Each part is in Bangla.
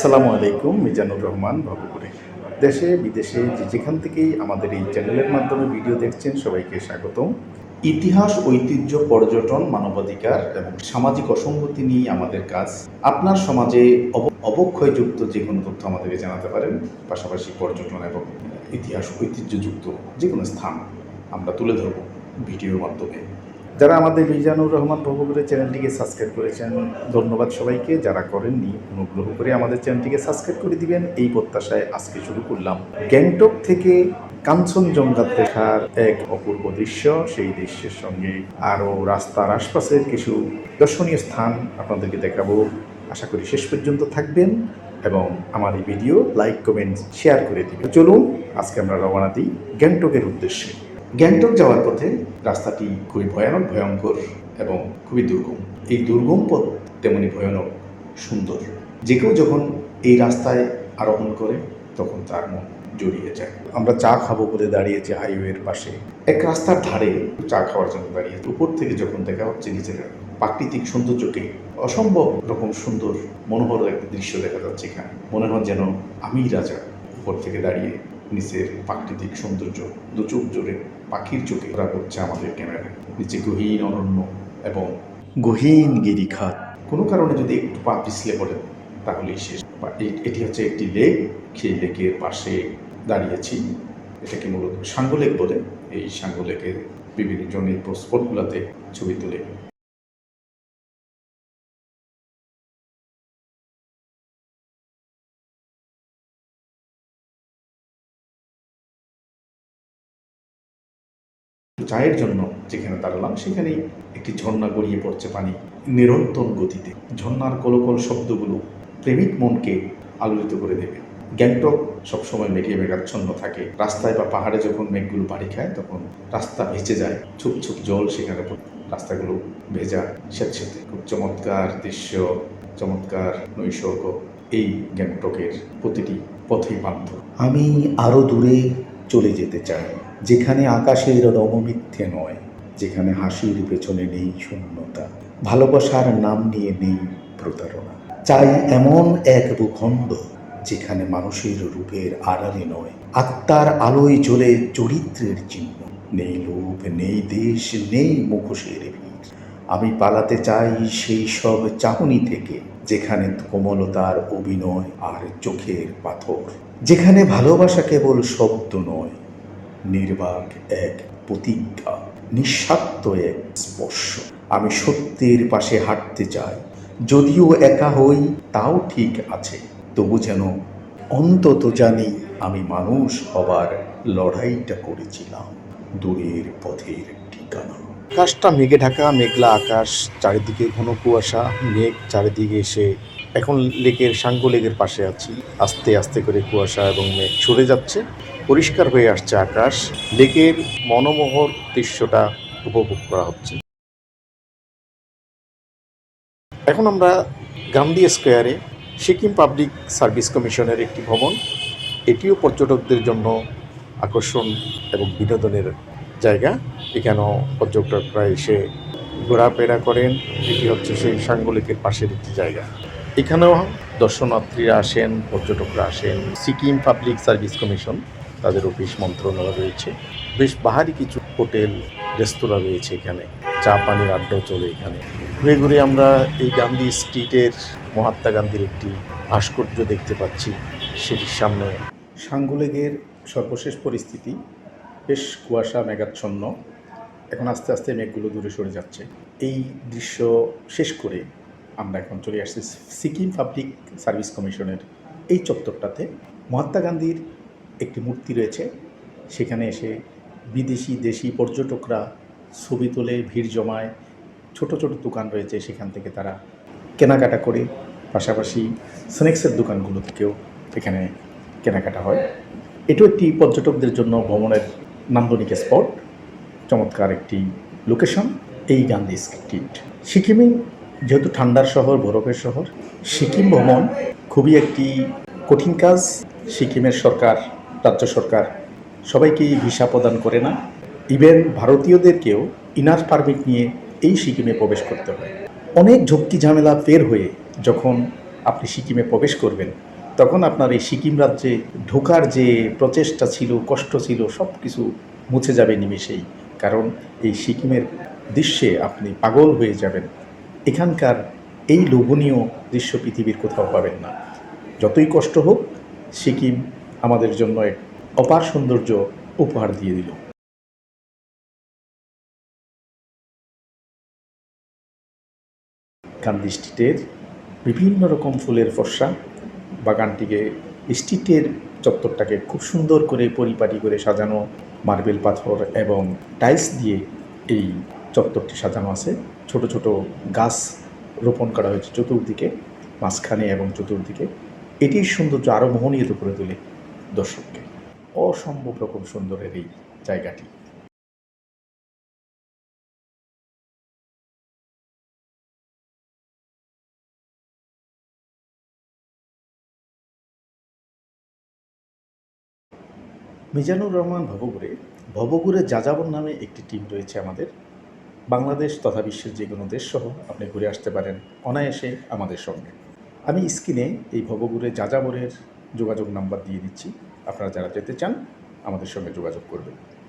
আসসালামু আলাইকুম, মিজানুর রহমান ভবপুরে দেশে, বিদেশে যে যেখান থেকেই আমাদের এই চ্যানেলের মাধ্যমে ভিডিও দেখছেন, সবাইকে স্বাগতম। ইতিহাস, ঐতিহ্য, পর্যটন, মানবাধিকার এবং সামাজিক অসঙ্গতি নিয়ে আমাদের কাজ। আপনার সমাজে অব- অবক্ষয়যুক্ত যে কোনো তথ্য আমাদেরকে জানাতে পারেন, পাশাপাশি পর্যটন এবং ইতিহাস ঐতিহ্যযুক্ত যে কোনো স্থান আমরা তুলে ধরব ভিডিওর মাধ্যমে। যারা আমাদের মিজানুর রহমান ভবগুরের চ্যানেলটিকে সাবস্ক্রাইব করেছেন, ধন্যবাদ সবাইকে। যারা করেননি, অনুগ্রহ করে আমাদের চ্যানেলটিকে সাবস্ক্রাইব করে দিবেন। এই প্রত্যাশায় আজকে শুরু করলাম গ্যাংটক থেকে কাঞ্চনজঙ্ঘা দেখার এক অপূর্ব দৃশ্য। সেই দৃশ্যের সঙ্গে আরও রাস্তার আশপাশের কিছু দর্শনীয় স্থান আপনাদেরকে দেখাবো। আশা করি শেষ পর্যন্ত থাকবেন এবং আমার এই ভিডিও লাইক, কমেন্ট শেয়ার করে দিবেন। চলুন, আজকে আমরা রওনা দিই গ্যাংটকের উদ্দেশ্যে। গ্যাংটক যাওয়ার পথে রাস্তাটি খুবই ভয়ানক, ভয়ঙ্কর এবং খুবই দুর্গম। এই দুর্গম পথ তেমনি ভয়ানক, সুন্দর। যে কেউ যখন এই রাস্তায় আরোহণ করে, তখন তার মন জড়িয়ে যায়। আমরা চা খাব বলে দাঁড়িয়েছি হাইওয়ের পাশে। এক রাস্তার ধারে চা খাওয়ার জন্য দাঁড়িয়ে উপর থেকে যখন দেখা হচ্ছে নিচের প্রাকৃতিক সৌন্দর্যকে, অসম্ভব রকম সুন্দর, মনোহর একটা দৃশ্য দেখা যাচ্ছে এখানে। মনে হয় যেন আমি রাজা। উপর থেকে দাঁড়িয়ে নিচের প্রাকৃতিক সৌন্দর্য দু চোখ জোরে পাখির চোখে ওরা করছে আমাদের ক্যামেরায়। নিচে গহীন অরণ্য এবং গহীন গিরিখাত। কোনো কারণে যদি একটু পা পিছলে পড়ে, তাহলেই শেষ। এটি হচ্ছে একটি লেক। সেই লেকের পাশে দাঁড়িয়েছি। এটাকে মূলত সাঙ্গো লেক বলে। এই সাঙ্গো লেকের বিভিন্ন জন এই স্পটগুলোতে ছবি তুলে। চায়ের জন্য যেখানে দাঁড়ালাম, সেখানেই একটি ঝর্ণা গড়িয়ে পড়ছে পানি নিরন্তর গতিতে। ঝর্ণার কলকল শব্দগুলো প্রেমিক মনকে আলোড়িত করে দেবে। গ্যাংটক সবসময় মেঘে মেঘাচ্ছন্ন থাকে। রাস্তায় বা পাহাড়ে যখন মেঘগুলো বাড়ি খায়, তখন রাস্তা ভেসে যায়। ছুপ ছুপ জল সেখানে। রাস্তাগুলো ভেজা স্বেচ্ছাতে খুব চমৎকার দৃশ্য, চমৎকার নৈসর্গ এই গ্যাংটকের প্রতিটি পথেই বান্ধব। আমি আরও দূরে চলে যেতে চাই। যেখানে আকাশের রমমিথ্যে নয়, যেখানে হাসির পেছনে নেই শূন্যতা, ভালোবাসার নাম নিয়ে নেই প্রতারণা। চাই এমন এক ভূখণ্ড যেখানে মানুষের রূপের আড়ালে নয়, আত্মার আলোয় জ্বলে চরিত্রের চিহ্ন। নেই লোভ, নেই দেশ, নেই মুখোশের ভিড়। আমি পালাতে চাই সেই সব চাহনি থেকে, যেখানে কোমলতার অভিনয় আর চোখের পাথর। যেখানে ভালোবাসা কেবল শব্দ নয় নির্বাক এক প্রতিজ্ঞা নিঃস্বার্থ এক স্পর্শ। আমি সত্যের পাশে হাঁটতে চাই। যদিও একা হই, তাও ঠিক আছে। তবু যেন অন্তত জানি আমি মানুষ হবার লড়াইটা করেছিলাম দূরের পথের ঠিকানা। আকাশটা মেঘে ঢাকা, মেঘলা আকাশ, চারিদিকে ঘন কুয়াশা, মেঘ চারিদিকে এসে এখন লেকের সাঙ্গো লেকের পাশে আছি। আস্তে আস্তে করে কুয়াশা এবং মেঘ সরে যাচ্ছে। পরিষ্কার হয়ে আসছে আকাশ। লেকের মনোমোহর দৃশ্যটা উপভোগ করা হচ্ছে। এখন আমরা গান্ধী স্কোয়ারে সিকিম পাবলিক সার্ভিস কমিশনের একটি ভবন। এটিও পর্যটকদের জন্য আকর্ষণ এবং বিনোদনের জায়গা। এখানেও পর্যটকরা এসে ঘোরাফেরা করেন। এটি হচ্ছে সেই সাঙ্গলিকের পাশের একটি জায়গা। এখানেও দর্শনার্থীরা আসেন, পর্যটকরা আসেন। সিকিম পাবলিক সার্ভিস কমিশন তাদের অফিস মন্ত্রণালয় রয়েছে। বেশ বাহারি কিছু হোটেল, রেস্তোরাঁ রয়েছে এখানে। চা পানির আড্ডাও চলে এখানে। ঘুরে ঘুরে আমরা এই গান্ধী স্ট্রিটের মহাত্মা গান্ধীর একটি ভাস্কর্য দেখতে পাচ্ছি। সেটির সামনে সাঙ্গুলেগের সর্বশেষ পরিস্থিতি। বেশ কুয়াশা, মেঘাচ্ছন্ন। এখন আস্তে আস্তে মেঘগুলো দূরে সরে যাচ্ছে। এই দৃশ্য শেষ করে আমরা এখন চলে আসছি সিকিম পাবলিক সার্ভিস কমিশনের এই চত্বরটাতে। মহাত্মা গান্ধীর একটি মূর্তি রয়েছে। সেখানে এসে বিদেশি, দেশি পর্যটকরা ছবি তোলে, ভিড় জমায়। ছোট ছোট দোকান রয়েছে সেখান থেকে তারা কেনাকাটা করে। পাশাপাশি স্ন্যাক্সের দোকানগুলো থেকেও এখানে কেনাকাটা হয়। এটাও একটি পর্যটকদের জন্য ভ্রমণের নান্দনিক স্পট। চমৎকার একটি লোকেশন। এই গান্ধী স্ট্রিট। সিকিমে যেহেতু ঠান্ডার শহর, বরফের শহর, সিকিম ভ্রমণ খুবই একটি কঠিন কাজ। সিকিমের সরকার রাজ্য সরকার সবাইকেই ভিসা প্রদান করে না। ইভেন ভারতীয়দেরকেও ইনার পারমিট নিয়ে এই সিকিমে প্রবেশ করতে হয়। অনেক ঝক্কি ঝামেলা বের হয়ে যখন আপনি সিকিমে প্রবেশ করবেন, তখন আপনার এই সিকিম রাজ্যে ঢোকার যে প্রচেষ্টা ছিল, কষ্ট ছিল সব কিছু মুছে যাবে নিমেষেই। কারণ এই সিকিমের দৃশ্যে আপনি পাগল হয়ে যাবেন। এখানকার এই লোভনীয় দৃশ্য পৃথিবীর কোথাও পাবেন না। যতই কষ্ট হোক, সিকিম আমাদের জন্য এক অপার সৌন্দর্য উপহার দিয়ে দিল। কান্দি স্ট্রিটের বিভিন্ন রকম ফুলের ফর্সা, বাগানটিকে স্ট্রিটের চত্বরটাকে খুব সুন্দর করে পরিপাটি করে সাজানো মার্বেল পাথর এবং টাইলস দিয়ে এই চত্বরটি সাজানো আছে। ছোট ছোট গাছ রোপণ করা হয়েছে চতুর্দিকে, মাঝখানে এবং চতুর্দিকে। এটির সৌন্দর্য আরও মোহনীয়ত করে তোলে। দর্শককে। অসম্ভব রকম সুন্দরের এই জায়গাটি। মিজানুর রহমান ভবগুড়ে ভবগুড়ে যাযাবর নামে একটি টিম রয়েছে আমাদের। বাংলাদেশ তথা বিশ্বের যে কোনো দেশ সহ আপনি ঘুরে আসতে পারেন অনায়াসে আমাদের সঙ্গে। আমি স্ক্রিনে এই ভবগুড়ে যাযাবরের যোগাযোগ নাম্বার দিয়ে দিচ্ছি। আপনারা যারা যেতে চান আমাদের সঙ্গে যোগাযোগ করবেন।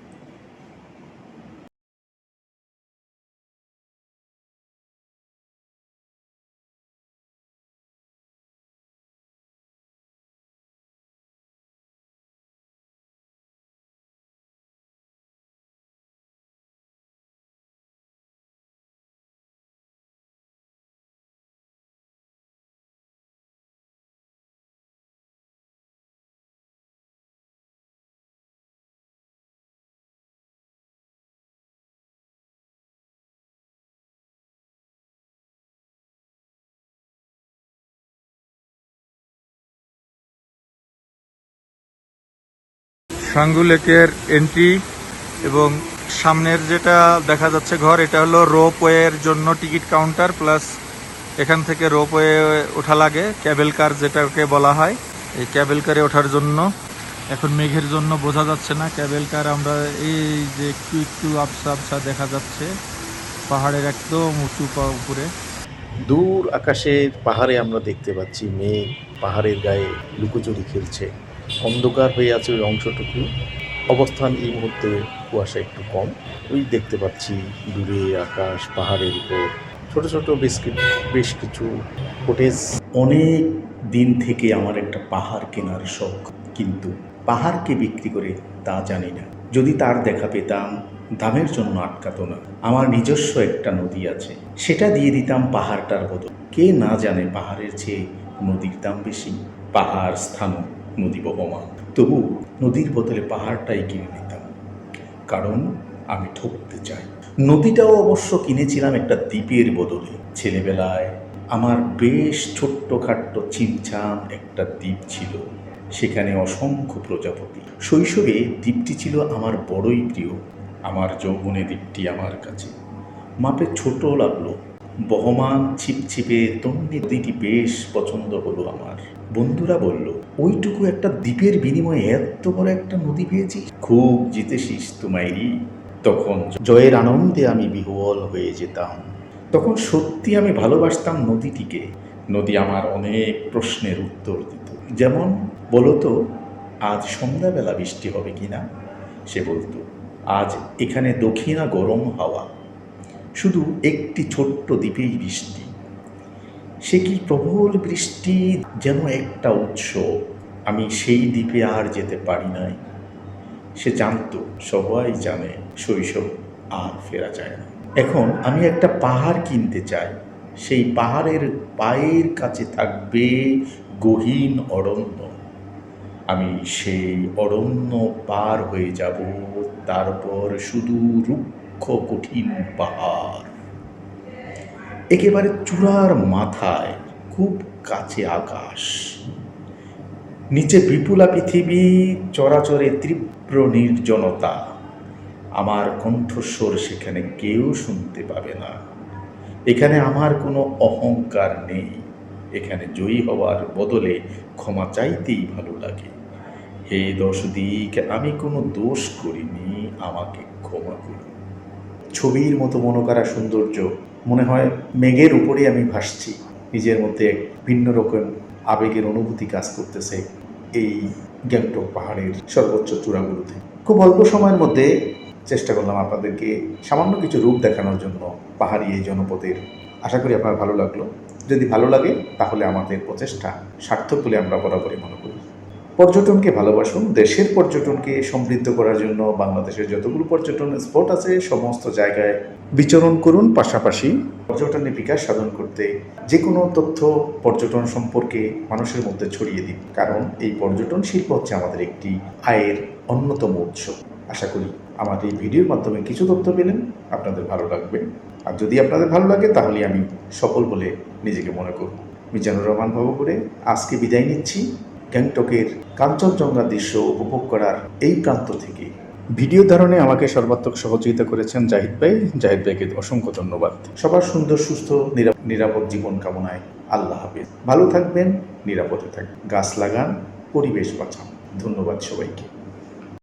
সাঙ্গু লেকের এন্ট্রি এবং সামনের যেটা দেখা যাচ্ছে ঘর, এটা হলো রোপওয়ের জন্য টিকিট কাউন্টার প্লাস এখান থেকে রোপওয়ে ওঠা লাগে ক্যাবেল কার যেটাকে বলা হয়। এই ক্যাবেল কারে ওঠার জন্য এখন মেঘের জন্য বোঝা যাচ্ছে না। ক্যাবেল কার আমরা এই যে একটু একটু আবসা আবসা দেখা যাচ্ছে, পাহাড়ের একদম উঁচু উপরে। দূর আকাশের পাহাড়ে আমরা দেখতে পাচ্ছি মেঘ, পাহাড়ের গায়ে লুকোচুরি খেলছে। অন্ধকার হয়ে আছে ওই অংশটুকু। অবস্থান এই মুহূর্তে কুয়াশা একটু কম। ওই দেখতে পাচ্ছি দূরে আকাশ, পাহাড়ের উপর। ছোট ছোট বেশ বেশ কিছু ফুটেজ অনেক দিন থেকে আমার একটা পাহাড় কেনার শখ। কিন্তু পাহাড়কে বিক্রি করে তা জানি না। যদি তার দেখা পেতাম, দামের জন্য আটকাতো না। আমার নিজস্ব একটা নদী আছে। সেটা দিয়ে দিতাম পাহাড়টার বদল। কে না জানে পাহাড়ের চেয়ে নদীর দাম বেশি। পাহাড় স্থান নদী বহমান। তবু নদীর বদলে পাহাড়টাই কিনে নিতাম। কারণ আমি ঠকতে চাই। নদীটাও অবশ্য কিনেছিলাম একটা দ্বীপের বদলে। ছেলেবেলায় আমার বেশ ছোট্টখাট্ট চিমচাম একটা দ্বীপ ছিল। সেখানে অসংখ্য প্রজাপতি। শৈশবে দ্বীপটি ছিল আমার বড়ই প্রিয়। আমার যৌবনে দ্বীপটি আমার কাছে। মাপে ছোট লাগল। বহমান ছিপছিপে তন্নি নদীটি বেশ পছন্দ হলো আমার। বন্ধুরা বলল, ওইটুকু একটা দ্বীপের বিনিময়ে এত বড় একটা নদী পেয়েছিস খুব জিতেছিস তোমায়রি তখন জয়ের আনন্দে আমি বিহ্বল হয়ে যেতাম। তখন সত্যি আমি ভালোবাসতাম নদীটিকে। নদী আমার অনেক প্রশ্নের উত্তর দিত। যেমন, বলতো, আজ সন্ধ্যাবেলা বৃষ্টি হবে কি না? সে বলতো, আজ এখানে দক্ষিণা গরম হাওয়া। শুধু একটি ছোট্ট দ্বীপেই বৃষ্টি। সে কি প্রবল বৃষ্টি যেন একটা উৎস? আমি সেই দ্বীপে আর যেতে পারি নাই। সে জানতো, সবাই জানে, শৈশব আর ফেরা যায় না। এখন আমি একটা পাহাড় কিনতে চাই। সেই পাহাড়ের পায়ের কাছে থাকবে গহীন অরণ্য। আমি সেই অরণ্য পার হয়ে যাব, তারপর শুধু রুক্ষ কঠিন পাহাড়। একেবারে চূড়ার মাথায় খুব কাছে আকাশ। নিচে বিপুলা পৃথিবী, চরাচরে তীব্র নির্জনতা। আমার কণ্ঠস্বর সেখানে কেউ শুনতে পাবে না। এখানে আমার কোনো অহংকার নেই। এখানে জয়ী হওয়ার বদলে ক্ষমা চাইতেই ভালো লাগে। হে দশ দিক আমি কোনো দোষ করিনি। আমাকে ক্ষমা করুন। ছবির মতো মনোকারা সৌন্দর্য। মনে হয় মেঘের উপরে আমি ভাসছি। নিজের মধ্যে এক ভিন্ন রকম আবেগের অনুভূতি কাজ করতেছে এই গ্যাংটক পাহাড়ের সর্বোচ্চ চূড়াগুলোতে। খুব অল্প সময়ের মধ্যে চেষ্টা করলাম আপনাদেরকে সামান্য কিছু রূপ দেখানোর জন্য পাহাড়ি এই জনপদের। আশা করি আপনার ভালো লাগল। যদি ভালো লাগে, তাহলে আমাদের প্রচেষ্টা সার্থক বলে আমরা বরাবরই মনে করি। পর্যটনকে ভালোবাসুন, দেশের পর্যটনকে সমৃদ্ধ করার জন্য বাংলাদেশের যতগুলো পর্যটন স্পট আছে, সমস্ত জায়গায় বিচরণ করুন। পাশাপাশি পর্যটনের বিকাশ সাধন করতে যে কোনো তথ্য পর্যটন সম্পর্কে মানুষের মধ্যে ছড়িয়ে দিন। কারণ এই পর্যটন শিল্প হচ্ছে আমাদের একটি আয়ের অন্যতম উৎস। আশা করি আমার এই ভিডিওর মাধ্যমে কিছু তথ্য পেলেন, আপনাদের ভালো লাগবে। আর যদি আপনাদের ভালো লাগে, তাহলে আমি সফল বলে নিজেকে মনে করব। মিজানুর রহমান ভবপুরে আজকে বিদায় নিচ্ছি। গ্যাংটকের কাঞ্চনজঙ্ঘা দৃশ্য উপভোগ করার এই প্রান্ত থেকে। ভিডিও ধারণে আমাকে সর্বাত্মক সহযোগিতা করেছেন জাহিদ ভাই। জাহিদ ভাইকে অসংখ্য ধন্যবাদ। সবার সুন্দর, সুস্থ নিরা- নিরাপদ জীবন কামনায় আল্লাহ হাফিজ। ভালো থাকবেন, নিরাপদে থাকবেন। গাছ লাগান, পরিবেশ বাঁচান। ধন্যবাদ সবাইকে।